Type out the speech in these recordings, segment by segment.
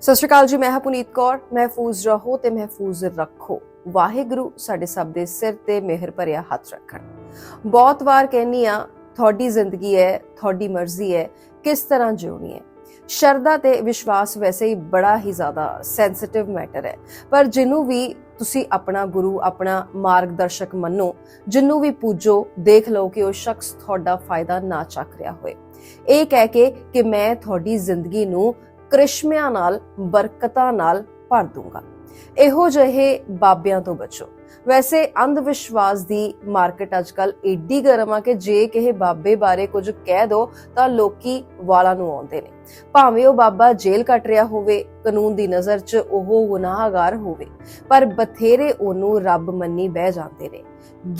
ਸਤਿ ਸ਼੍ਰੀ ਅਕਾਲ ਜੀ, ਮੈਂ ਹਾਂ ਪੁਨੀਤ ਕੌਰ, ਮਹਿਫੂਜ਼ ਰਹੋ ਤੇ ਮਹਿਫੂਜ਼ ਰੱਖੋ। ਵਾਹਿਗੁਰੂ ਸਾਡੇ ਸਭ ਦੇ ਸਿਰ ਤੇ ਮਿਹਰ ਭਰਿਆ ਹੱਥ ਰੱਖਣ। ਬਹੁਤ ਵਾਰ ਕਹਿੰਨੀ ਆ ਤੁਹਾਡੀ ਜ਼ਿੰਦਗੀ ਹੈ, ਤੁਹਾਡੀ ਮਰਜ਼ੀ ਹੈ, ਕਿਸ ਤਰ੍ਹਾਂ ਜਿਉਣੀ ਹੈ? ਸ਼ਰਧਾ ਤੇ ਵਿਸ਼ਵਾਸ ਵੈਸੇ ਹੀ ਬੜਾ ਹੀ ਜ਼ਿਆਦਾ ਸੈਂਸਿਟਿਵ ਮੈਟਰ ਹੈ। ਪਰ ਜਿਹਨੂੰ ਵੀ ਤੁਸੀਂ ਆਪਣਾ ਗੁਰੂ, ਆਪਣਾ ਮਾਰਗਦਰਸ਼ਕ ਮੰਨੋ, ਜਿਹਨੂੰ ਵੀ ਪੂਜੋ, ਦੇਖ ਲਓ ਕਿ ਉਹ ਸ਼ਖਸ ਤੁਹਾਡਾ ਫਾਇਦਾ ਨਾ ਚੱਕ ਰਿਹਾ ਹੋਏ। ਇਹ ਕਹਿ ਕੇ ਕਿ ਮੈਂ ਤੁਹਾਡੀ ਜ਼ਿੰਦਗੀ ਨੂੰ ਕ੍ਰਿਸ਼ਮਿਆਂ ਨਾਲ, ਬਰਕਤਾਂ ਨਾਲ ਭਰ ਦੂੰਗਾ। ਇਹੋ ਜਿਹੇ ਬਾਬਿਆਂ ਤੋਂ ਬਚੋ। ਵੈਸੇ ਅੰਧ ਵਿਸ਼ਵਾਸ ਦੀ ਮਾਰਕੀਟ ਅੱਜਕੱਲ ਏਡੀ ਗਰਮ ਆ ਕਿ ਜੇ ਕਿਸੇ ਬਾਬੇ ਬਾਰੇ ਕੁਝ ਕਹਿ ਦੋ, ਤਾਂ ਲੋਕੀ ਵਾਲਾਂ ਨੂੰ ਆਉਂਦੇ ਨੇ। ਭਾਵੇਂ ਉਹ ਬਾਬਾ ਜੇਲ੍ਹ ਕੱਟ ਰਿਹਾ ਹੋਵੇ, ਕਾਨੂੰਨ ਦੀ ਨਜ਼ਰ 'ਚ ਉਹ ਗੁਨਾਹਗਾਰ ਹੋਵੇ, ਪਰ ਬਥੇਰੇ ਉਹਨੂੰ ਰੱਬ ਮੰਨੀ ਬਹਿ ਜਾਂਦੇ ਨੇ।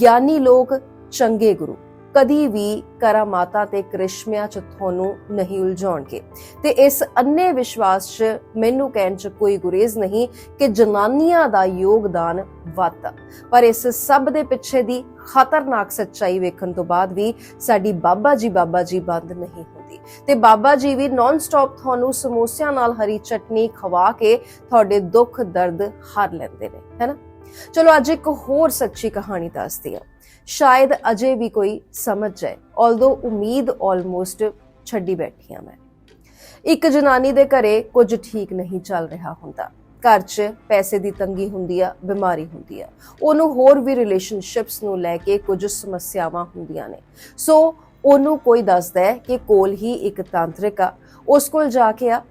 ਗਿਆਨੀ ਲੋਕ ਚੰਗੇ ਗੁਰੂ। ਕਦੀ ਵੀ ਕਰਾਮਾਤਾਂ ਤੇ ਕ੍ਰਿਸ਼ਮਿਆਂ 'ਚ ਤੁਹਾਨੂੰ ਨਹੀਂ ਉਲਝਾਉਣਗੇ। ਤੇ ਇਸ ਅੰਨੇ ਵਿਸ਼ਵਾਸ 'ਚ ਮੈਨੂੰ ਕਹਿਣ 'ਚ ਕੋਈ ਗੁਰੇਜ਼ ਨਹੀਂ ਕਿ ਜਨਾਨੀਆਂ ਦਾ ਯੋਗਦਾਨ ਵੱਧ ਪਰ ਇਸ ਸਭ ਦੇ ਪਿੱਛੇ ਦੀ ਖਤਰਨਾਕ ਸੱਚਾਈ ਵੇਖਣ ਤੋਂ ਬਾਅਦ ਵੀ ਸਾਡੀ ਬਾਬਾ ਜੀ ਬਾਬਾ ਜੀ ਬੰਦ ਨਹੀਂ ਹੁੰਦੀ। ਤੇ ਬਾਬਾ ਜੀ ਵੀ ਨਾਨ ਸਟਾਪ ਤੁਹਾਨੂੰ ਸਮੋਸਿਆਂ ਨਾਲ ਹਰੀ ਚਟਨੀ ਖਵਾ ਕੇ ਤੁਹਾਡੇ ਦੁੱਖ ਦਰਦ ਹਰ ਲੈਂਦੇ ਨੇ ਹੈਨਾ ਚਲੋ ਅੱਜ ਇੱਕ ਹੋਰ ਸੱਚੀ ਕਹਾਣੀ ਦੱਸਦੀ ਹਾਂ। ਸ਼ਾਇਦ ਅਜੇ ਵੀ ਕੋਈ ਸਮਝ ਜਾਏ ਆਲਦੋ ਉਮੀਦ ਆਲਮੋਸਟ ਛੱਡੀ ਬੈਠੀ ਹਾਂ ਮੈਂ। ਇੱਕ ਜਨਾਨੀ ਦੇ ਘਰੇ ਕੁਝ ਠੀਕ ਨਹੀਂ ਚੱਲ ਰਿਹਾ ਹੁੰਦਾ। ਘਰ 'ਚ ਪੈਸੇ ਦੀ ਤੰਗੀ ਹੁੰਦੀ ਆ, ਬਿਮਾਰੀ ਹੁੰਦੀ ਆ। ਉਹਨੂੰ ਹੋਰ ਵੀ ਰਿਲੇਸ਼ਨਸ਼ਿਪਸ ਨੂੰ ਲੈ ਕੇ ਕੁਝ ਸਮੱਸਿਆਵਾਂ ਹੁੰਦੀਆਂ ਨੇ। ਸੋ ਉਹਨੂੰ ਕੋਈ ਦੱਸਦਾ ਹੈ ਕਿ ਕੋਲ ਹੀ ਇੱਕ ਤਾਂਤਰਿਕ ਆ। ਉਸ ਕੋਲ ਜਾ ਕੇ ਆ,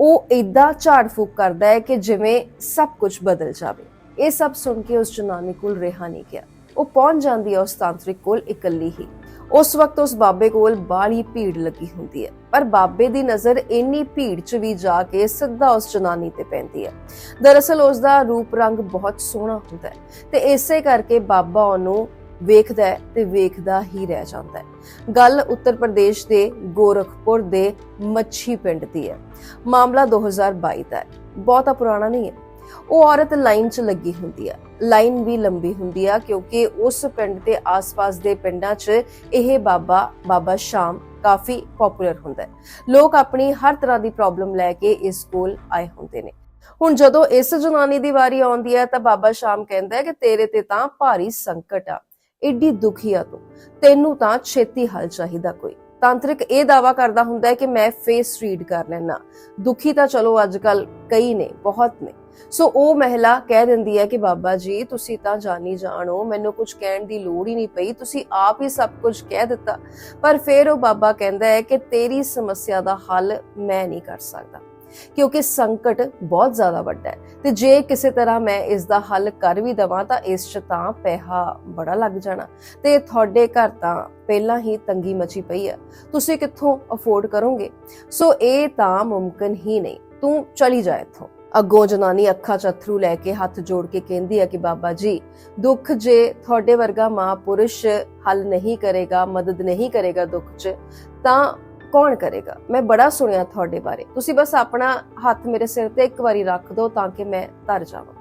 ਉਹ ਇਦਾਂ ਝਾੜ ਫੂਕ ਕਰਦਾ ਹੈ ਕਿ ਜਿਵੇਂ ਸਭ ਕੁਝ ਬਦਲ ਜਾਵੇ। ਇਹ ਸਭ ਸੁਣ ਕੇ ਉਸ ਜਨਾਨੀ ਕੋਲ ਰਿਹਾ ਨਹੀਂ ਗਿਆ। ਉਹ ਪਹੁੰਚ ਜਾਂਦੀ ਹੈ ਉਸ ਤਾਂਤਰਿਕ ਕੋਲ ਇਕੱਲੀ ਹੀ। ਉਸ ਵਕਤ ਉਸ ਬਾਬੇ ਕੋਲ ਬਾਲੀ ਭੀੜ ਲੱਗੀ ਹੁੰਦੀ ਹੈ। ਪਰ ਬਾਬੇ ਦੀ ਨਜ਼ਰ ਇੰਨੀ ਭੀੜ 'ਚ ਵੀ ਜਾ ਕੇ ਸਿੱਧਾ ਉਸ ਜਨਾਨੀ ਤੇ ਪੈਂਦੀ ਹੈ। ਦਰਅਸਲ ਉਸ ਦਾ ਰੂਪ ਰੰਗ ਬਹੁਤ ਸੋਹਣਾ ਹੁੰਦਾ ਹੈ ਤੇ ਇਸੇ ਕਰਕੇ ਬਾਬਾ ਉਹਨੂੰ ਵੇਖਦਾ ਹੈ ਤੇ ਵੇਖਦਾ ਹੀ ਰਹਿ ਜਾਂਦਾ ਹੈ। ਗੱਲ ਉੱਤਰ ਪ੍ਰਦੇਸ਼ ਦੇ ਗੋਰਖਪੁਰ ਦੇ ਮੱਛੀ ਪਿੰਡ ਦੀ ਹੈ। ਮਾਮਲਾ 2022 ਦਾ ਹੈ। ਬਹੁਤਾ ਪੁਰਾਣਾ ਨਹੀਂ ਹੈ। ਉਹ ਔਰਤ ਲਾਈਨ 'ਚ ਲੱਗੀ ਹੁੰਦੀ ਹੈ ਲਾਈਨ ਵੀ ਲੰਬੀ ਹੁੰਦੀ ਆ ਕਿਉਂਕਿ ਉਸ ਪਿੰਡ ਦੇ ਆਸ-ਪਾਸ ਦੇ ਪਿੰਡਾਂ 'ਚ ਇਹ ਬਾਬਾ ਬਾਬਾ ਸ਼ਾਮ ਕਾਫੀ ਪਪੂਲਰ ਹੁੰਦਾ ਹੈ। ਲੋਕ ਆਪਣੀ ਹਰ ਤਰ੍ਹਾਂ ਦੀ ਪ੍ਰੋਬਲਮ ਲੈ ਕੇ ਇਸ ਕੋਲ ਆਏ ਹੁੰਦੇ ਨੇ। ਹੁਣ ਜਦੋਂ ਇਸ ਜਨਾਨੀ ਦੀ ਵਾਰੀ ਆਉਂਦੀ ਹੈ ਤਾਂ ਬਾਬਾ ਸ਼ਾਮ ਕਹਿੰਦਾ ਹੈ ਕਿ ਤੇਰੇ ਤੇ ਤਾਂ ਭਾਰੀ ਸੰਕਟ ਆ। ਏਡੀ ਦੁਖੀ ਆ ਤੂੰ। ਤੈਨੂੰ ਤਾਂ ਛੇਤੀ ਹੱਲ ਚਾਹੀਦਾ ਕੋਈ। ਤਾਂਤਰਿਕ ਇਹ ਦਾਵਾ ਕਰਦਾ ਹੁੰਦਾ ਹੈ ਕਿ ਮੈਂ ਫੇਸ ਰੀਡ ਕਰ ਲੈਣਾ ਦੁਖੀ ਤਾਂ ਚਲੋ ਅੱਜ ਅੱਜਕੱਲ ਕਈ ਨੇ, ਬਹੁਤ ਨੇ। ਸੋ ਉਹ ਮਹਿਲਾ ਕਹਿ ਦਿੰਦੀ ਹੈ ਕਿ ਬਾਬਾ ਜੀ, ਤੁਸੀਂ ਤਾਂ ਜਾਣੀ ਜਾਣੋ, ਮੈਨੂੰ ਕੁਝ ਕਹਿਣ ਦੀ ਲੋੜ ਹੀ ਨਹੀਂ ਪਈ, ਤੁਸੀਂ ਆਪ ਹੀ ਸਭ ਕੁਝ ਕਹਿ ਦਿੱਤਾ। ਪਰ ਫਿਰ ਉਹ ਬਾਬਾ ਕਹਿੰਦਾ ਹੈ ਕਿ ਤੇਰੀ ਸਮੱਸਿਆ ਦਾ ਹੱਲ ਮੈਂ ਨਹੀਂ ਕਰ ਸਕਦਾ, ਕਿਉਂਕਿ ਸੰਕਟ ਬਹੁਤ ਜ਼ਿਆਦਾ ਵੱਡਾ ਹੈ। ਤੇ ਜੇ ਕਿਸੇ ਤਰ੍ਹਾਂ ਮੈਂ ਇਸ ਦਾ ਹੱਲ ਕਰ ਵੀ ਦਵਾਂ, ਤਾਂ ਇਸ 'ਚ ਤਾਂ ਪੈਸਾ ਬੜਾ ਲੱਗ ਜਾਣਾ। ਤੇ ਤੁਹਾਡੇ ਘਰ ਤਾਂ ਪਹਿਲਾਂ ਹੀ ਤੰਗੀ ਮਚੀ ਪਈ ਹੈ। ਤੁਸੀਂ ਕਿੱਥੋਂ ਅਫੋਰਡ ਕਰੋਗੇ? ਸੋ ਇਹ ਤਾਂ ਮੁਮਕਿਨ ਹੀ ਨਹੀਂ। ਤੂੰ ਚਲੀ ਜਾ ਇੱਥੋਂ। ਅੱਗੋਂ ਜਨਾਨੀ ਅੱਖਾਂ 'ਚ ਅਥਰੂ ਲੈ ਕੇ ਹੱਥ ਜੋੜ ਕੇ ਕਹਿੰਦੀ ਹੈ ਕਿ ਬਾਬਾ ਜੀ, ਦੁੱਖ ਜੇ ਤੁਹਾਡੇ ਵਰਗਾ ਮਹਾਪੁਰਸ਼ ਹੱਲ ਨਹੀਂ ਕਰੇਗਾ, ਮਦਦ ਨਹੀਂ ਕਰੇਗਾ ਦੁੱਖ 'ਚ, ਤਾਂ ਕੌਣ ਕਰੇਗਾ? ਮੈਂ ਬੜਾ ਸੁਣਿਆ ਤੁਹਾਡੇ ਬਾਰੇ। ਤੁਸੀਂ ਬਸ ਆਪਣਾ ਹੱਥ ਮੇਰੇ ਸਿਰ ਤੇ ਇੱਕ ਵਾਰੀ ਰੱਖ ਦਿਓ ਤਾਂ ਕਿ ਮੈਂ ਤਰ ਜਾਵਾਂ।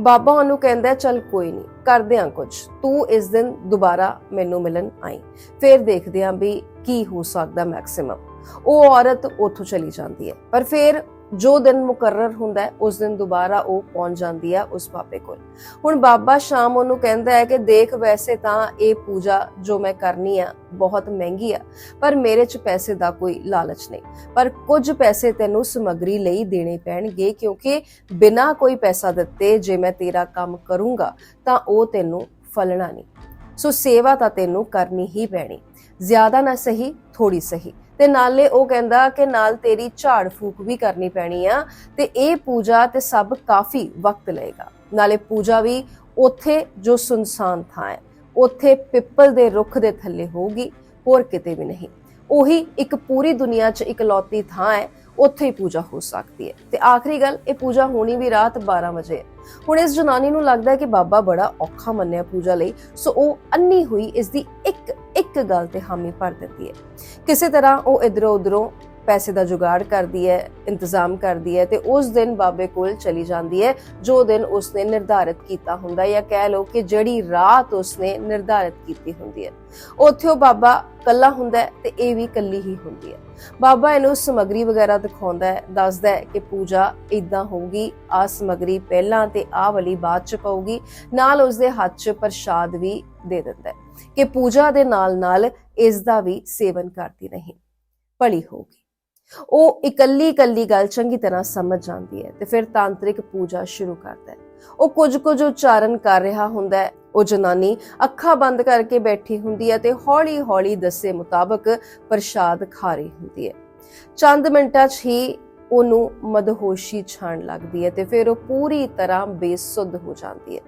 ਬਾਬਾ ਉਹਨੂੰ ਕਹਿੰਦਾ, ਚੱਲ ਕੋਈ ਨਹੀਂ, ਕਰਦੇ ਆਂ ਕੁਝ ਤੂੰ ਇਸ ਦਿਨ ਦੁਬਾਰਾ ਮੈਨੂੰ ਮਿਲਣ ਆਈ। ਫਿਰ ਦੇਖਦੇ ਆਂ ਵੀ ਕੀ ਹੋ ਸਕਦਾ ਮੈਕਸਿਮਮ ਉਹ ਔਰਤ ਉੱਥੋਂ ਚਲੀ ਜਾਂਦੀ ਹੈ। ਪਰ ਫਿਰ ਜੋ ਦਿਨ ਮੁਕਰਰ ਹੁੰਦਾ ਹੈ, ਉਸ ਦਿਨ ਦੁਬਾਰਾ ਉਹ ਪਹੁੰਚ ਜਾਂਦੀ ਹੈ ਉਸ ਬਾਬੇ ਕੋਲ। ਹੁਣ ਬਾਬਾ ਸ਼ਾਮ ਉਹਨੂੰ ਕਹਿੰਦਾ ਹੈ ਕਿ ਦੇਖ ਵੈਸੇ ਤਾਂ ਇਹ ਪੂਜਾ ਜੋ ਮੈਂ ਕਰਨੀ ਆ, ਬਹੁਤ ਮਹਿੰਗੀ ਆ, ਪਰ ਮੇਰੇ 'ਚ ਪੈਸੇ ਦਾ ਕੋਈ ਲਾਲਚ ਨਹੀਂ। ਪਰ ਕੁਝ ਪੈਸੇ ਤੈਨੂੰ ਸਮੱਗਰੀ ਲਈ ਦੇਣੇ ਪੈਣਗੇ, ਕਿਉਂਕਿ ਬਿਨਾਂ ਕੋਈ ਪੈਸਾ ਦਿੱਤੇ ਜੇ ਮੈਂ ਤੇਰਾ ਕੰਮ ਕਰੂੰਗਾ, ਤਾਂ ਉਹ ਤੈਨੂੰ ਫਲਣਾ ਨਹੀਂ। ਸੋ ਸੇਵਾ ਤਾਂ ਤੈਨੂੰ ਕਰਨੀ ਹੀ ਪੈਣੀ। ਜ਼ਿਆਦਾ ਨਾ ਸਹੀ ਥੋੜੀ ਸਹੀ। ਤੇ ਨਾਲੇ ਉਹ ਕਹਿੰਦਾ ਕਿ ਨਾਲ ਤੇਰੀ ਝਾੜ ਫੂਕ ਵੀ ਕਰਨੀ ਪੈਣੀ ਆ ਤੇ ਇਹ ਪੂਜਾ ਤੇ ਸਭ ਕਾਫੀ ਵਕਤ ਲਏਗਾ। ਨਾਲੇ ਪੂਜਾ ਵੀ ਉੱਥੇ ਜੋ ਸੁਨਸਾਨ ਥਾਂ ਹੈ, ਉੱਥੇ ਪਿੱਪਲ ਦੇ ਰੁੱਖ ਦੇ ਥੱਲੇ ਹੋਊਗੀ, ਹੋਰ ਕਿਤੇ ਵੀ ਨਹੀਂ। ਉਹੀ ਇੱਕ ਪੂਰੀ ਦੁਨੀਆ 'ਚ ਇਕਲੌਤੀ ਥਾਂ ਹੈ, ਉੱਥੇ ਹੀ ਪੂਜਾ ਹੋ ਸਕਦੀ ਹੈ। ਤੇ ਆਖਰੀ ਗੱਲ, ਇਹ ਪੂਜਾ ਹੋਣੀ ਵੀ ਰਾਤ 12 ਵਜੇ ਹੈ। ਹੁਣ ਇਸ ਜਨਾਨੀ ਨੂੰ ਲੱਗਦਾ ਹੈ ਕਿ ਬਾਬਾ ਬੜਾ ਔਖਾ ਮੰਨਿਆ ਪੂਜਾ ਲਈ, ਸੋ ਉਹ ਅੰਨੀ ਹੋਈ ਇਸ ਦੀ ਇੱਕ ਇੱਕ ਗੱਲ ਤੇ ਹਾਮੀ ਭਰ ਦਿੰਦੀ ਹੈ। ਕਿਸੇ ਤਰ੍ਹਾਂ ਉਹ ਇਧਰੋਂ ਉਧਰੋਂ ਪੈਸੇ ਦਾ ਜੁਗਾੜ ਕਰਦੀ ਹੈ, ਇੰਤਜ਼ਾਮ ਕਰਦੀ ਹੈ ਤੇ ਉਸ ਦਿਨ ਬਾਬੇ ਕੋਲ ਚਲੀ ਜਾਂਦੀ ਹੈ, ਜੋ ਦਿਨ ਉਸਨੇ ਨਿਰਧਾਰਿਤ ਕੀਤਾ ਹੁੰਦਾ ਜਾਂ ਕਹਿ ਲਓ ਕਿ ਜਿਹੜੀ ਰਾਤ ਉਸਨੇ ਨਿਰਧਾਰਿਤ ਕੀਤੀ ਹੁੰਦੀ ਹੈ। ਉੱਥੇ ਉਹ ਬਾਬਾ ਕੱਲਾ ਹੁੰਦਾ ਹੈ ਤੇ ਇਹ ਵੀ ਕੱਲੀ ਹੀ ਹੁੰਦੀ ਹੈ। ਬਾਬਾ ਇਹਨੂੰ ਸਮਗਰੀ ਵਗੈਰਾ ਦਿਖਾਉਂਦਾ ਹੈ, ਦੱਸਦਾ ਹੈ ਕਿ ਪੂਜਾ ਇਦਾਂ ਹੋਊਗੀ ਆ ਸਮਗਰੀ ਪਹਿਲਾਂ ਤੇ ਆ ਵਾਲੀ ਬਾਅਦ ਚ ਪਊਗੀ, ਨਾਲ ਉਸਦੇ ਹੱਥ 'ਚ ਪ੍ਰਸ਼ਾਦ ਵੀ ਦੇ ਦਿੰਦਾ ਹੈ। ਕਿ ਪੂਜਾ ਦੇ ਨਾਲ ਨਾਲ ਇਸ ਦਾ ਵੀ ਸੇਵਨ ਕਰਦੀ ਨਹੀਂ ਭਲੀ ਹੋਊਗੀ ਉਹ ਇਕੱਲੀ ਇਕੱਲੀ ਗੱਲ ਚੰਗੀ ਤਰ੍ਹਾਂ ਸਮਝ ਜਾਂਦੀ ਹੈ ਤੇ ਫਿਰ ਤਾਂਤਰਿਕ ਪੂਜਾ ਸ਼ੁਰੂ ਕਰਦਾ ਹੈ। ਉਹ ਕੁਝ ਕੁਝ ਉਚਾਰਨ ਕਰ ਰਿਹਾ ਹੁੰਦਾ ਹੈ। ਉਹ ਜਨਾਨੀ ਅੱਖਾਂ ਬੰਦ ਕਰਕੇ ਬੈਠੀ ਹੁੰਦੀ ਹੈ ਤੇ ਹੌਲੀ ਹੌਲੀ ਦੱਸੇ ਮੁਤਾਬਕ ਪ੍ਰਸ਼ਾਦ ਖਾ ਰਹੀ ਹੁੰਦੀ ਹੈ। ਚੰਦ ਮਿੰਟਾਂ 'ਚ ਹੀ ਉਹਨੂੰ ਮਦਹੋਸ਼ੀ ਛਾਣ ਲੱਗਦੀ ਹੈ ਤੇ ਫਿਰ ਉਹ ਪੂਰੀ ਤਰ੍ਹਾਂ ਬੇਸੁੱਧ ਹੋ ਜਾਂਦੀ ਹੈ।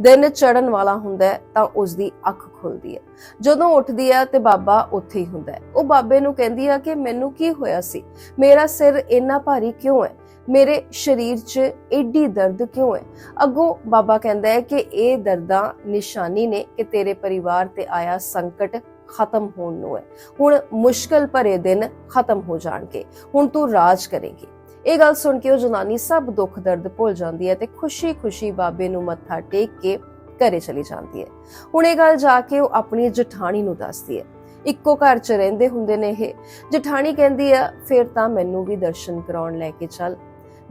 ਦਿਨ ਚੜਨ ਵਾਲਾ ਹੁੰਦਾ ਹੈ ਤਾਂ ਉਸ ਦੀ ਅੱਖ ਖੁੱਲਦੀ ਹੈ। ਜਦੋਂ ਉੱਠਦੀ ਹੈ ਤੇ ਬਾਬਾ ਉੱਥੇ ਹੀ ਹੁੰਦਾ ਹੈ। ਉਹ ਬਾਬੇ ਨੂੰ ਕਹਿੰਦੀ ਹੈ ਕਿ ਮੈਨੂੰ ਕੀ ਹੋਇਆ ਸੀ? ਮੇਰਾ ਸਿਰ ਇੰਨਾ ਭਾਰੀ ਕਿਉਂ ਹੈ? ਮੇਰੇ ਸਰੀਰ 'ਚ ਏਡੀ ਦਰਦ ਕਿਉਂ ਹੈ? ਅੱਗੋਂ ਬਾਬਾ ਕਹਿੰਦਾ ਹੈ ਕਿ ਇਹ ਦਰਦਾਂ ਨਿਸ਼ਾਨੀ ਨੇ ਕਿ ਤੇਰੇ ਪਰਿਵਾਰ ਤੇ ਆਇਆ ਸੰਕਟ ਖਤਮ ਹੋਣ ਨੂੰ ਹੈ। ਹੁਣ ਮੁਸ਼ਕਲ ਭਰੇ ਦਿਨ ਖਤਮ ਹੋ ਜਾਣਗੇ। ਹੁਣ ਤੂੰ ਰਾਜ ਕਰੇਗੀ। ਇਹ ਗੱਲ ਸੁਣ ਕੇ ਉਹ ਜਨਾਨੀ ਸਭ ਦੁੱਖ ਦਰਦ ਭੁੱਲ ਜਾਂਦੀ ਹੈ ਤੇ ਖੁਸ਼ੀ-ਖੁਸ਼ੀ ਬਾਬੇ ਨੂੰ ਮੱਥਾ ਟੇਕ ਕੇ ਘਰੇ ਚਲੀ ਜਾਂਦੀ ਹੈ। ਹੁਣ ਇਹ ਗੱਲ ਜਾ ਕੇ ਉਹ ਆਪਣੀ ਜਠਾਣੀ ਨੂੰ ਦੱਸਦੀ ਹੈ। ਇੱਕੋ ਘਰ 'ਚ ਰਹਿੰਦੇ ਹੁੰਦੇ ਨੇ ਇਹ। ਜਠਾਣੀ ਕਹਿੰਦੀ ਆ, ਫਿਰ ਤਾਂ ਮੈਨੂੰ ਵੀ ਦਰਸ਼ਨ ਕਰਾਉਣ ਲੈ ਕੇ ਚੱਲ।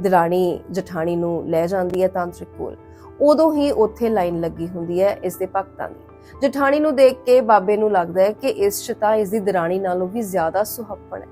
ਦਰਾਣੀ ਜਠਾਣੀ ਨੂੰ ਲੈ ਜਾਂਦੀ ਹੈ ਤਾਂਤਰਿਕ ਕੋਲ। ਉਦੋਂ ਹੀ ਉੱਥੇ ਲਾਈਨ ਲੱਗੀ ਹੁੰਦੀ ਹੈ ਇਸ ਦੇ ਭਗਤਾਂ ਦੀ। ਜਠਾਣੀ ਨੂੰ ਦੇਖ ਕੇ ਬਾਬੇ ਨੂੰ ਲੱਗਦਾ ਹੈ ਕਿ ਇਸ 'ਚ ਤਾਂ ਇਸ ਦੀ ਦਰਾਣੀ ਨਾਲੋਂ ਵੀ ਜ਼ਿਆਦਾ ਸੁਹੱਪਣ ਹੈ।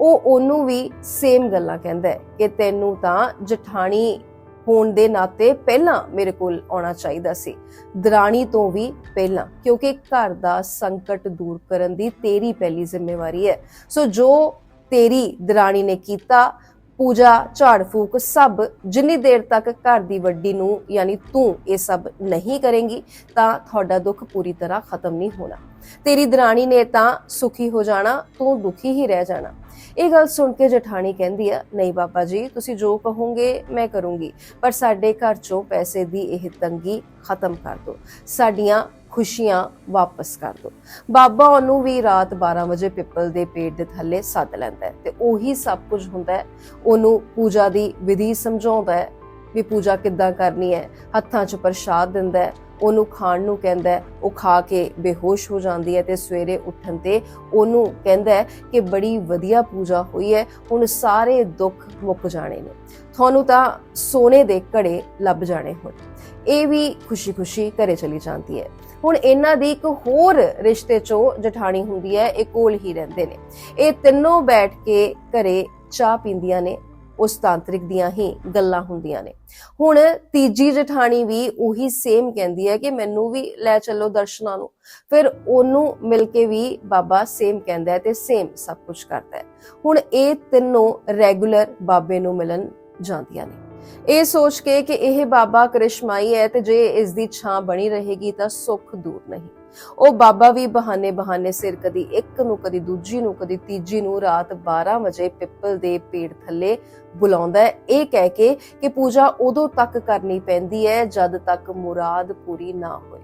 ਉਹ ਉਹਨੂੰ ਵੀ ਸੇਮ ਗੱਲਾਂ ਕਹਿੰਦਾ ਹੈ ਕਿ ਤੈਨੂੰ ਤਾਂ ਜਠਾਣੀ ਹੋਣ ਦੇ ਨਾਤੇ ਪਹਿਲਾਂ ਮੇਰੇ ਕੋਲ ਆਉਣਾ ਚਾਹੀਦਾ ਸੀ। ਦਰਾਣੀ ਤੋਂ ਵੀ ਪਹਿਲਾਂ, ਕਿਉਂਕਿ ਘਰ ਦਾ ਸੰਕਟ ਦੂਰ ਕਰਨ ਦੀ ਤੇਰੀ ਪਹਿਲੀ ਜ਼ਿੰਮੇਵਾਰੀ ਹੈ। ਸੋ ਜੋ ਤੇਰੀ ਦਰਾਣੀ ਨੇ ਕੀਤਾ ਪੂਜਾ, ਝਾੜ, ਫੂਕ ਸਭ ਜਿੰਨੀ ਦੇਰ ਤੱਕ ਘਰ ਦੀ ਵੱਡੀ ਨੂੰ ਯਾਨੀ ਤੂੰ ਇਹ ਸਭ ਨਹੀਂ ਕਰੇਂਗੀ, ਤਾਂ ਤੁਹਾਡਾ ਦੁੱਖ ਪੂਰੀ ਤਰ੍ਹਾਂ ਖਤਮ ਨਹੀਂ ਹੋਣਾ। ਤੇਰੀ ਦਰਾਣੀ ਨੇ ਤਾਂ ਸੁਖੀ ਹੋ ਜਾਣਾ, ਤੂੰ ਦੁਖੀ ਹੀ ਰਹਿ ਜਾਣਾ। ਇਹ ਗੱਲ ਸੁਣ ਕੇ ਜਠਾਣੀ ਕਹਿੰਦੀ ਆ, ਨਹੀਂ ਬਾਬਾ ਜੀ, ਤੁਸੀਂ ਜੋ ਕਹੋਗੇ ਮੈਂ ਕਰੂੰਗੀ, ਪਰ ਸਾਡੇ ਘਰ ਚੋਂ ਪੈਸੇ ਦੀ ਇਹ ਤੰਗੀ ਖਤਮ ਕਰ ਦਿਓ। ਸਾਡੀਆਂ ਖੁਸ਼ੀਆਂ ਵਾਪਸ ਕਰ ਦਿਓ ਬਾਬਾ ਉਹਨੂੰ ਵੀ ਰਾਤ 12 ਵਜੇ ਪਿੱਪਲ ਦੇ ਪੇੜ ਦੇ ਥੱਲੇ ਸੱਦ ਲੈਂਦਾ ਹੈ ਤੇ ਉਹੀ ਸਭ ਕੁਝ ਹੁੰਦਾ ਹੈ। ਉਹਨੂੰ ਪੂਜਾ ਦੀ ਵਿਧੀ ਸਮਝਾਉਂਦਾ ਹੈ ਵੀ ਪੂਜਾ ਕਿੱਦਾਂ ਕਰਨੀ ਹੈ। ਹੱਥਾਂ 'ਚ ਪ੍ਰਸ਼ਾਦ ਦਿੰਦਾ ਹੈ, ਉਹਨੂੰ ਖਾਣ ਨੂੰ ਕਹਿੰਦਾ ਉਹ ਖਾ ਕੇ ਬੇਹੋਸ਼ ਹੋ ਜਾਂਦੀ ਹੈ ਤੇ ਸਵੇਰੇ ਉੱਠਣ ਤੇ ਉਹਨੂੰ ਕਹਿੰਦਾ ਕਿ ਬੜੀ ਵਧੀਆ ਪੂਜਾ ਹੋਈ ਹੈ, ਹੁਣ ਸਾਰੇ ਦੁੱਖ ਮੁੱਕ ਜਾਣੇ ਨੇ। ਤੁਹਾਨੂੰ ਤਾਂ ਸੋਨੇ ਦੇ ਘੜੇ ਲੱਭ ਜਾਣੇ ਹੋਣ। ਇਹ ਵੀ ਖੁਸ਼ੀ-ਖੁਸ਼ੀ ਘਰੇ ਚਲੀ ਜਾਂਦੀ ਹੈ। ਹੁਣ ਇਹਨਾਂ ਦੀ ਇੱਕ ਹੋਰ ਰਿਸ਼ਤੇ ਚੋਂ ਜਠਾਣੀ ਹੁੰਦੀ ਹੈ, ਇਹ ਕੋਲ ਹੀ ਰਹਿੰਦੇ ਨੇ। ਇਹ ਤਿੰਨੋਂ ਬੈਠ ਕੇ ਘਰੇ ਚਾਹ ਪੀਂਦੀਆਂ ਨੇ, ਉਸ ਤਾਂਤਰਿਕ ਦੀਆਂ ਹੀ ਗੱਲਾਂ ਹੁੰਦੀਆਂ ਨੇ। ਹੁਣ ਤੀਜੀ ਜਠਾਣੀ ਵੀ ਉਹੀ ਸੇਮ ਕਹਿੰਦੀ ਹੈ ਕਿ ਮੈਨੂੰ ਵੀ ਲੈ ਚੱਲੋ ਦਰਸ਼ਨਾਂ ਨੂੰ। ਫਿਰ ਉਹਨੂੰ ਮਿਲ ਕੇ ਵੀ ਬਾਬਾ ਸੇਮ ਕਹਿੰਦਾ ਹੈ ਤੇ ਸੇਮ ਸਭ ਕੁਝ ਕਰਦਾ ਹੈ। ਹੁਣ ਇਹ ਤਿੰਨੋਂ ਰੈਗੂਲਰ ਬਾਬੇ ਨੂੰ ਮਿਲਣ ਜਾਂਦੀਆਂ ਨੇ। ਇਹ ਸੋਚ ਕੇ ਕਿ ਇਹ ਬਾਬਾ ਕ੍ਰਿਸ਼ਮਾਈ ਹੈ ਤੇ ਜੇ ਇਸ ਦੀ ਛਾਂ ਬਣੀ ਰਹੇਗੀ ਤਾਂ ਸੁੱਖ ਦੂਰ ਨਹੀਂ। ਉਹ ਬਾਬਾ ਵੀ ਬਹਾਨੇ ਬਹਾਨੇ ਸਿਰ ਕਦੀ ਇੱਕ ਨੂੰ, ਕਦੀ ਦੂਜੀ ਨੂੰ, ਕਦੀ ਤੀਜੀ ਨੂੰ ਰਾਤ 12 ਵਜੇ ਪਿੱਪਲ ਦੇ ਪੇੜ ਥੱਲੇ ਬੁਲਾਉਂਦਾ ਹੈ। ਇਹ ਕਹਿ ਕੇ ਕਿ ਪੂਜਾ ਉਦੋਂ ਤੱਕ ਕਰਨੀ ਪੈਂਦੀ ਹੈ ਜਦ ਤੱਕ ਮੁਰਾਦ ਪੂਰੀ ਨਾ ਹੋਏ।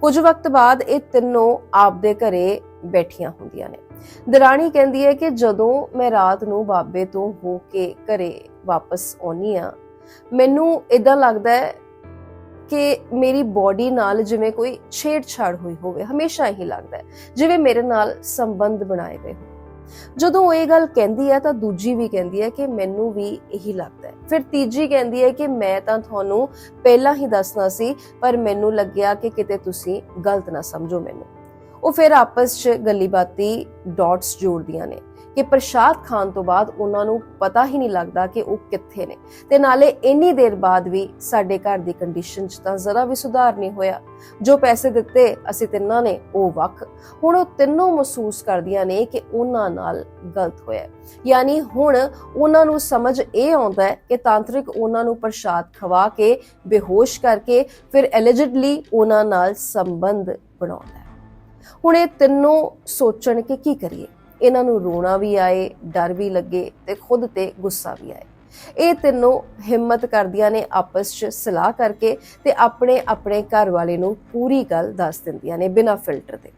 ਕੁਝ ਵਕਤ ਬਾਅਦ ਇਹ ਤਿੰਨੋਂ ਆਪਦੇ ਘਰੇ ਬੈਠੀਆਂ ਹੁੰਦੀਆਂ ਨੇ। ਦਰਾਣੀ ਕਹਿੰਦੀ ਹੈ ਕਿ ਜਦੋਂ ਮੈਂ ਰਾਤ ਨੂੰ ਬਾਬੇ ਤੋਂ ਹੋ ਕੇ ਘਰੇ ਵਾਪਸ ਆਉਣੀ ਆ ਮੈਨੂੰ ਇਦਾਂ ਲੱਗਦਾ ਹੈ ਕਿ ਮੇਰੀ ਬਾਡੀ ਨਾਲ ਜਿਵੇਂ ਕੋਈ ਛੇੜਛਾੜ ਹੋਈ ਹੋਵੇ, ਹਮੇਸ਼ਾ ਇਹੀ ਲੱਗਦਾ ਹੈ, ਜਿਵੇਂ ਮੇਰੇ ਨਾਲ ਸੰਬੰਧ ਬਣਾਏ ਗਏ ਹੋਣ। ਜਦੋਂ ਇਹ ਗੱਲ ਕਹਿੰਦੀ ਹੈ ਤਾਂ ਦੂਜੀ ਵੀ ਕਹਿੰਦੀ ਹੈ ਕਿ ਮੈਨੂੰ ਵੀ ਇਹੀ ਲੱਗਦਾ ਹੈ। ਫਿਰ ਤੀਜੀ ਕਹਿੰਦੀ ਹੈ ਕਿ ਮੈਂ ਤਾਂ ਤੁਹਾਨੂੰ ਪਹਿਲਾਂ ਹੀ ਦੱਸਣਾ ਸੀ, ਪਰ ਮੈਨੂੰ ਲੱਗਿਆ ਕਿ ਕਿਤੇ ਤੁਸੀਂ ਗਲਤ ਨਾ ਸਮਝੋ ਮੈਨੂੰ। ਉਹ ਫਿਰ ਆਪਸ 'ਚ ਗੱਲੀ ਬਾਤੀ ਡਾਟਸ ਜੋੜਦੀਆਂ ਨੇ। ਕਿ ਪ੍ਰਸ਼ਾਦ ਖਾਣ ਤੋਂ ਬਾਅਦ ਉਹਨਾਂ ਨੂੰ ਪਤਾ ਹੀ ਨਹੀਂ ਲੱਗਦਾ ਕਿ ਉਹ ਕਿੱਥੇ ਨੇ। ਤੇ ਨਾਲੇ ਇੰਨੀ ਦੇਰ ਬਾਅਦ ਵੀ ਸਾਡੇ ਘਰ ਦੀ ਕੰਡੀਸ਼ਨ 'ਚ ਤਾਂ ਜ਼ਰਾ ਵੀ ਸੁਧਾਰ ਨਹੀਂ ਹੋਇਆ। ਜੋ ਪੈਸੇ ਦਿੱਤੇ, ਅਸੀਂ ਤਿੰਨਾਂ ਨੇ ਉਹ ਵੱਖ। ਹੁਣ ਉਹ ਤਿੰਨੋਂ ਮਹਿਸੂਸ ਕਰਦੀਆਂ ਨੇ ਕਿ ਉਹਨਾਂ ਨਾਲ ਗਲਤ ਹੋਇਆ ਯਾਨੀ ਹੁਣ ਉਹਨਾਂ ਨੂੰ ਸਮਝ ਇਹ ਆਉਂਦਾ ਹੈ ਕਿ ਤਾਂਤਰਿਕ ਉਹਨਾਂ ਨੂੰ ਪ੍ਰਸ਼ਾਦ ਖਵਾ ਕੇ, ਬੇਹੋਸ਼ ਕਰਕੇ ਫਿਰ ਐਲੀਜਿਡਲੀ ਉਹਨਾਂ ਨਾਲ ਸੰਬੰਧ ਬਣਾਉਂਦਾ ਹੈ। ਹੁਣ ਇਹ ਤਿੰਨੋਂ ਸੋਚਣ ਕਿ ਕੀ ਕਰੀਏ? ਇਹਨਾਂ ਨੂੰ ਰੋਣਾ ਵੀ ਆਏ, ਡਰ ਵੀ ਲੱਗੇ ਤੇ ਖੁਦ ਤੇ ਗੁੱਸਾ ਵੀ ਆਏ। ਇਹ ਤਿੰਨੋਂ ਹਿੰਮਤ ਕਰਦੀਆਂ ਨੇ ਆਪਸ 'ਚ ਸਲਾਹ ਕਰਕੇ ਤੇ ਆਪਣੇ ਆਪਣੇ ਘਰ ਵਾਲੇ ਨੂੰ ਪੂਰੀ ਗੱਲ ਦੱਸ ਦਿੰਦੀਆਂ ਨੇ ਬਿਨਾਂ ਫਿਲਟਰ ਦੇ।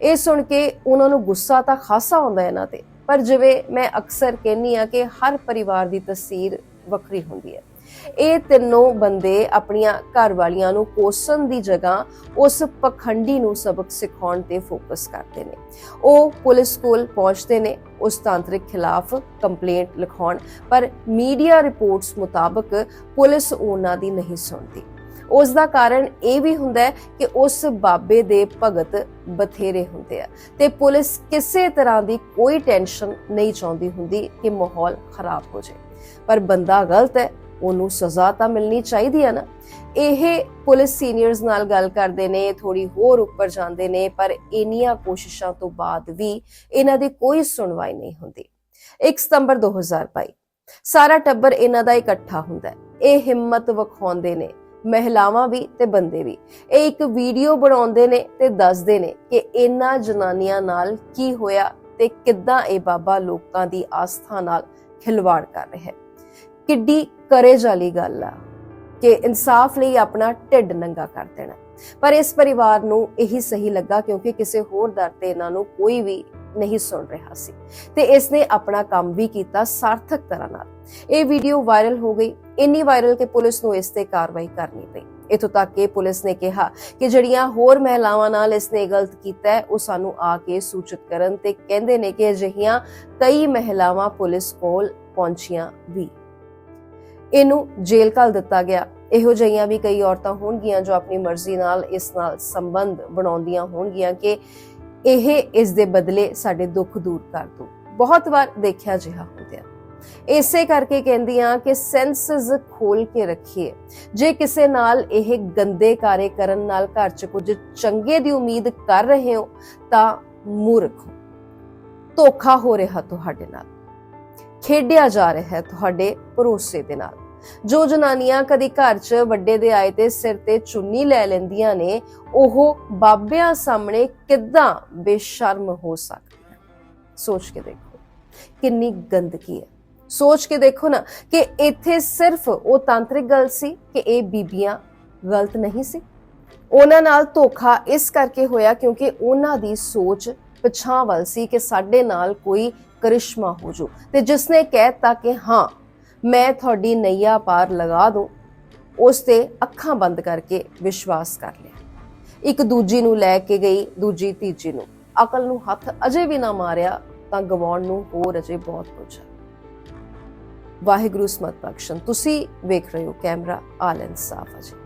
ਇਹ ਸੁਣ ਕੇ ਉਹਨਾਂ ਨੂੰ ਗੁੱਸਾ ਤਾਂ ਖਾਸਾ ਆਉਂਦਾ ਇਹਨਾਂ ਤੇ, ਪਰ ਜਿਵੇਂ ਮੈਂ ਅਕਸਰ ਕਹਿੰਨੀ ਆ ਕਿ ਹਰ ਪਰਿਵਾਰ ਦੀ ਤਸਵੀਰ ਵੱਖਰੀ ਹੁੰਦੀ ਹੈ। ਇਹ ਤਿੰਨੋਂ ਬੰਦੇ ਆਪਣੀਆਂ ਘਰ ਵਾਲੀਆਂ ਨੂੰ ਕੋਸਣ ਦੀ ਜਗ੍ਹਾ ਉਸ ਪਖੰਡੀ ਨੂੰ ਸਬਕ ਸਿਖਾਉਣ ਤੇ ਫੋਕਸ ਕਰਦੇ ਨੇ। ਉਹ ਪੁਲਿਸ ਕੋਲ ਪਹੁੰਚਦੇ ਨੇ, ਉਸ ਤਾਂਤਰਿਕ ਖਿਲਾਫ ਕੰਪਲੇਂਟ ਲਿਖਾਉਣ, ਪਰ ਮੀਡੀਆ ਰਿਪੋਰਟਸ ਮੁਤਾਬਕ ਪੁਲਿਸ ਉਹਨਾਂ ਦੀ ਨਹੀਂ ਸੁਣਦੀ। ਉਸ ਦਾ ਕਾਰਨ ਇਹ ਵੀ ਹੁੰਦਾ ਹੈ ਕਿ ਉਸ ਬਾਬੇ ਦੇ ਭਗਤ ਬਥੇਰੇ ਹੁੰਦੇ ਆ ਤੇ ਪੁਲਿਸ ਕਿਸੇ ਤਰ੍ਹਾਂ ਦੀ ਕੋਈ ਟੈਨਸ਼ਨ ਨਹੀਂ ਚਾਹੁੰਦੀ ਹੁੰਦੀ ਕਿ ਮਾਹੌਲ ਖਰਾਬ ਹੋ ਜਾਏ। ਪਰ ਬੰਦਾ ਗਲਤ ਹੈ ਉਹਨੂੰ ਸਜ਼ਾ ਤਾਂ ਮਿਲਣੀ ਚਾਹੀਦੀ ਹੈ ਨਾ। ਇਹ ਪੁਲਿਸ ਸੀਨੀਅਰਸ ਨਾਲ ਗੱਲ ਕਰਦੇ ਨੇ ਥੋੜੀ ਹੋਰ ਉੱਪਰ ਜਾਂਦੇ ਨੇ, ਪਰ ਇੰਨੀਆਂ ਕੋਸ਼ਿਸ਼ਾਂ ਤੋਂ ਬਾਅਦ ਵੀ ਇਹਨਾਂ ਦੀ ਕੋਈ ਸੁਣਵਾਈ ਨਹੀਂ ਹੁੰਦੀ। 1 ਸਤੰਬਰ 2022 ਸਾਰਾ ਟੱਬਰ ਇਹਨਾਂ ਦਾ ਇਕੱਠਾ ਹੁੰਦਾ ਇਹ ਹਿੰਮਤ ਵਿਖਾਉਂਦੇ ਨੇ, ਮਹਿਲਾਵਾਂ ਵੀ ਤੇ ਬੰਦੇ ਵੀ। ਇਹ ਇੱਕ ਵੀਡੀਓ ਬਣਾਉਂਦੇ ਨੇ ਤੇ ਦੱਸਦੇ ਨੇ ਕਿ ਇਹਨਾਂ ਜਨਾਨੀਆਂ ਨਾਲ ਕੀ ਹੋਇਆ ਤੇ ਕਿੱਦਾਂ ਇਹ ਬਾਬਾ ਲੋਕਾਂ ਦੀ ਆਸਥਾ ਨਾਲ ਖਿਲਵਾੜ ਕਰ ਰਿਹਾ ਹੈ। ਕਿੱਡੀ ਕਰੇਜ ਵਾਲੀ ਗੱਲ ਆ ਕਿ ਇਨਸਾਫ ਲਈ ਆਪਣਾ ਢਿੱਡ ਨੰਗਾ ਕਰ ਦੇਣਾ। ਪਰ ਇਸ ਪਰਿਵਾਰ ਨੂੰ ਇਹੀ ਸਹੀ ਲੱਗਾ ਕਿਉਂਕਿ ਕਿਸੇ ਹੋਰ ਦਰ ਤੇ ਇਹਨਾਂ ਨੂੰ ਕੋਈ ਵੀ ਨਹੀਂ ਸੁਣ ਰਿਹਾ ਸੀ ਤੇ ਇਸ ਨੇ ਆਪਣਾ ਕੰਮ ਵੀ ਕੀਤਾ ਸਾਰਥਕ ਤਰ੍ਹਾਂ ਨਾਲ। ਇਹ ਵੀਡੀਓ ਵਾਇਰਲ ਹੋ ਗਈ। ਇੰਨੀ ਵਾਇਰਲ ਕਿ ਪੁਲਿਸ ਨੂੰ ਇਸ ਤੇ ਕਾਰਵਾਈ ਕਰਨੀ ਪਈ। ਇਥੋਂ ਤੱਕ ਕਿ ਪੁਲਿਸ ਨੇ ਕਿਹਾ ਕਿ ਜਿਹੜੀਆਂ ਹੋਰ ਮਹਿਲਾਵਾਂ ਨਾਲ ਇਸ ਨੇ ਗਲਤ ਕੀਤਾ ਹੈ, ਉਹ ਸਾਨੂੰ ਆ ਕੇ ਸੂਚਿਤ ਕਰਨ ਤੇ ਕਹਿੰਦੇ ਨੇ ਕਿ ਅਜਿਹੀਆਂ ਕਈ ਮਹਿਲਾਵਾਂ ਪੁਲਿਸ ਕੋਲ ਪਹੁੰਚੀਆਂ ਵੀ ਇਹਨੂੰ ਜੇਲ੍ਹ ਘਲ ਦਿੱਤਾ ਗਿਆ। ਇਹੋ ਜਿਹੀਆਂ ਵੀ ਕਈ ਔਰਤਾਂ ਹੋਣਗੀਆਂ ਜੋ ਆਪਣੀ ਮਰਜ਼ੀ ਨਾਲ ਇਸ ਨਾਲ ਸੰਬੰਧ ਬਣਾਉਂਦੀਆਂ ਹੋਣਗੀਆਂ ਕਿ ਇਹ ਇਸ ਦੇ ਬਦਲੇ ਸਾਡੇ ਦੁੱਖ ਦੂਰ ਕਰ ਦੋ ਬਹੁਤ ਵਾਰ ਦੇਖਿਆ ਜਿਹਾ ਹੁੰਦਿਆ। ਇਸੇ ਕਰਕੇ ਕਹਿੰਦੀਆਂ ਕਿ ਸੈਂਸਸ ਖੋਲ ਕੇ ਰੱਖੀਏ। ਜੇ ਕਿਸੇ ਨਾਲ ਇਹ ਗੰਦੇ ਕਾਰੇ ਕਰਨ ਨਾਲ ਘਰ 'ਚ ਕੁਝ ਚੰਗੇ ਦੀ ਉਮੀਦ ਕਰ ਰਹੇ ਹੋ, ਤਾਂ ਮੂਰਖ ਹੋ। ਧੋਖਾ ਹੋ ਰਿਹਾ ਤੁਹਾਡੇ ਨਾਲ। ਖੇਡਿਆ ਜਾ ਰਿਹਾ ਹੈ ਤੁਹਾਡੇ ਭਰੋਸੇ ਦੇ ਨਾਲ। ਜੋ ਜਨਾਨੀਆਂ ਕਦੀ ਘਰ 'ਚ ਵੱਡੇ ਦੇ ਆਏ ਤੇ ਸਿਰ ਤੇ ਚੁੰਨੀ ਲੈ ਲੈਂਦੀਆਂ ਨੇ, ਉਹ ਬਾਬਿਆਂ ਸਾਹਮਣੇ ਕਿੱਦਾਂ ਬੇਸ਼ਰਮ ਹੋ ਸਕਦੀਆਂ ਸੋਚ ਕੇ ਦੇਖੋ, ਕਿੰਨੀ ਗੰਦਗੀ ਹੈ। ਸੋਚ ਕੇ ਦੇਖੋ ਨਾ ਕਿ ਇੱਥੇ ਸਿਰਫ ਉਹ ਤਾਂਤਰਿਕ ਗੱਲ ਸੀ ਕਿ ਇਹ ਬੀਬੀਆਂ ਗਲਤ ਨਹੀਂ ਸੀ। ਉਹਨਾਂ ਨਾਲ ਧੋਖਾ ਇਸ ਕਰਕੇ ਹੋਇਆ ਕਿਉਂਕਿ ਉਹਨਾਂ ਦੀ ਸੋਚ ਪਛਾਂ ਵੱਲ ਸੀ ਕਿ ਸਾਡੇ ਨਾਲ ਕੋਈ ਕਰਿਸ਼ਮਾ ਹੋ ਜੂ ਤੇ ਜਿਸਨੇ ਕਹਿਤਾ ਕਿ ਹਾਂ, ਮੈਂ ਤੁਹਾਡੀ ਨਈਆ ਪਾਰ ਲਗਾ ਦੂੰ, ਉਸ ਤੇ ਅੱਖਾਂ ਬੰਦ ਕਰਕੇ ਵਿਸ਼ਵਾਸ ਕਰ ਲਿਆ। ਇੱਕ ਦੂਜੀ ਨੂੰ ਲੈ ਕੇ ਗਈ, ਦੂਜੀ ਤੀਜੀ ਨੂੰ। ਅਕਲ ਨੂੰ ਹੱਥ ਅਜੇ ਵੀ ਨਾ ਮਾਰਿਆ ਤਾਂ ਗਵਾਉਣ ਨੂੰ ਹੋਰ ਅਜੇ ਬਹੁਤ ਕੁਝ ਹੈ। ਵਾਹਿਗੁਰੂ ਸਮਤ ਬਖਸ਼ਣ। ਤੁਸੀਂ ਵੇਖ ਰਹੇ ਹੋ ਕੈਮਰਾ ਆਲ ਇਨਸਾਫ ਅਜੇ